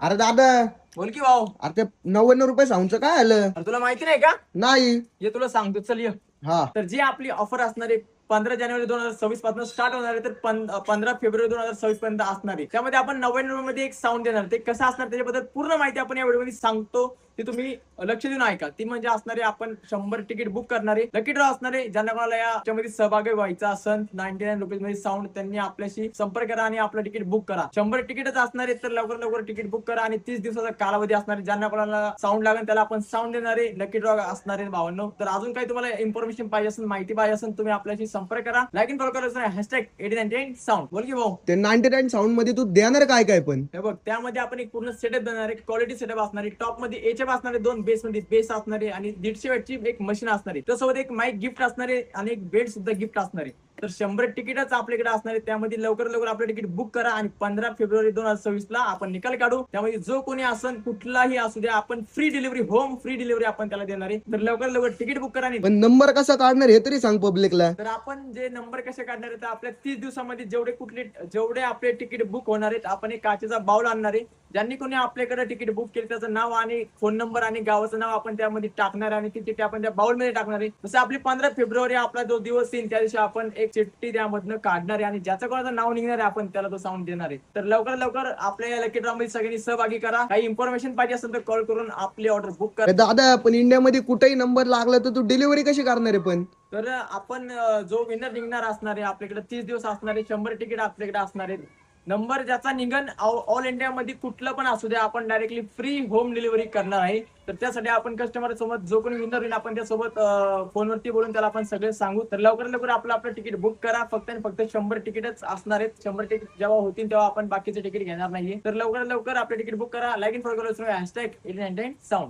अरे दादा. बोल की भाऊ. अरे ते नव्याण्णव रुपये साऊंडचं काय आलं? अरे तुला माहिती नाही का? नाही. ये तुला सांगतो चल ये. हा. तर जी आपली ऑफर असणार पंधरा जानेवारी दोन हजार सव्वीसपासून स्टार्ट होणार आहे तर पंधरा फेब्रुवारी दोन हजार सव्वीस पर्यंत असणार आहे. त्यामध्ये आपण नव्याण्णवमध्ये एक साऊंड देणार ते कसं असणार त्याच्याबद्दल पूर्ण माहिती आपण या व्हिडिओमध्ये सांगतो. ते तुम्ही लक्ष देऊन ऐका. ती म्हणजे असणारे आपण शंभर तिकीट बुक करणारे लकी ड्रॉ असणारे ज्यांना कोणाला याच्यामध्ये सहभागी व्हायचा असेल नाईन्टी नाईन रुपीजमध्ये साऊंड त्यांनी आपल्याशी संपर्क करा आणि आपलं तिकीट बुक करा. शंभर तिकीटच असणारे तर लवकर लवकर तिकीट बुक करा आणि तीस दिवसाचा कालावधी असणार आहे. ज्यांना कोणाला साऊंड लागेल त्याला आपण साऊंड देणारे लकी ड्रॉ असणारे भावांनो. तर अजून काही तुम्हाला इन्फॉर्मेशन पाहिजे असेल माहिती पाहिजे असेल तुम्ही आपल्याशी संपर्क करा. लाईक इन फॉलो करा हॅशटॅग एटी नाईन्टी साऊंड बोल की भाऊ. ते नाईन्टी नाईन साऊंडमध्ये तू देणार काय काय पण? हे बघ त्यामध्ये आपण एक पूर्ण सेटअप देणार आहे. क्वालिटी सेटअप असणार आहे. टॉपमध्ये एचएफ असणार आहे दोन बेस मध्ये बेस असणार आहे आणि दीडशे वॅटची एक मशीन असणार आहे. त्यासोबत एक माईक गिफ्ट असणार आहे आणि एक बेड सुद्धा गिफ्ट असणार आहे. तर शंभर तिकीटच आपल्याकडे असणार आहे. त्यामध्ये लवकर लवकर आपलं तिकीट बुक करा आणि पंधरा फेब्रुवारी दोन हजार सव्वीस ला आपण निकाल काढू. त्यामध्ये जो कोणी असन कुठलाही असू द्या आपण free delivery home free delivery आपण त्याला देणार आहे. तर लवकर लवकर तिकीट बुक करा आणि पण नंबर कसा काढणार हे तरी सांग पब्लिकला तर आपण जे नंबर कसे काढणार आहे तर आपल्या तीस दिवसामध्ये जेवढे कुठले जेवढे आपले तिकीट बुक होणार आहेत आपण एक काचेचा बाउल आणणार आहे. ज्यांनी कोणी आपल्याकडे तिकीट बुक केले त्याचं नाव आणि फोन नंबर आणि गावाचं नाव आपण त्यामध्ये टाकणार आणि ती चिठ्ठी आपण त्या बाउलमध्ये टाकणार आहे. जसं आपली पंधरा फेब्रुवारी आपला जो दिवस येईल त्या दिवशी आपण एक चिठ्ठी त्यामधनं काढणार आहे आणि ज्याचं कोणाचं नाव निघणार आहे आपण त्याला तो साऊंड देणार. आहे तर लवकर लवकर आपल्या या लकी मध्ये सगळ्यांनी सहभागी करा. काही इन्फॉर्मेशन पाहिजे असेल तर कॉल करून आपली ऑर्डर बुक करा. दादा पण इंडियामध्ये कुठेही नंबर लागला तर तू डिलिव्हरी कशी करणार आहे पण? तर आपण अं, जो विनर निघणार असणार आहे आपल्याकडे तीस दिवस असणार आहे शंभर तिकीट आपल्याकडे असणार आहेत. नंबर ज्याचा निघन ऑल इंडियामध्ये कुठलं पण असू द्या आपण डायरेक्टली फ्री होम डिलिव्हरी करणार आहे. तर त्यासाठी आपण कस्टमर सोबत जो कोणी विनर होईल आपण त्यासोबत फोनवरती बोलून त्याला आपण सगळे सांगू. तर लवकर लवकर आपलं आपलं तिकीट बुक करा. फक्त आणि फक्त शंभर तिकीटच असणार आहेत. शंभर तिकीट जेव्हा होतील तेव्हा आपण बाकीचे तिकीट घेणार नाहीये. तर लवकर लवकर आपलं तिकीट बुक करा. Like in follow eight hashtag sound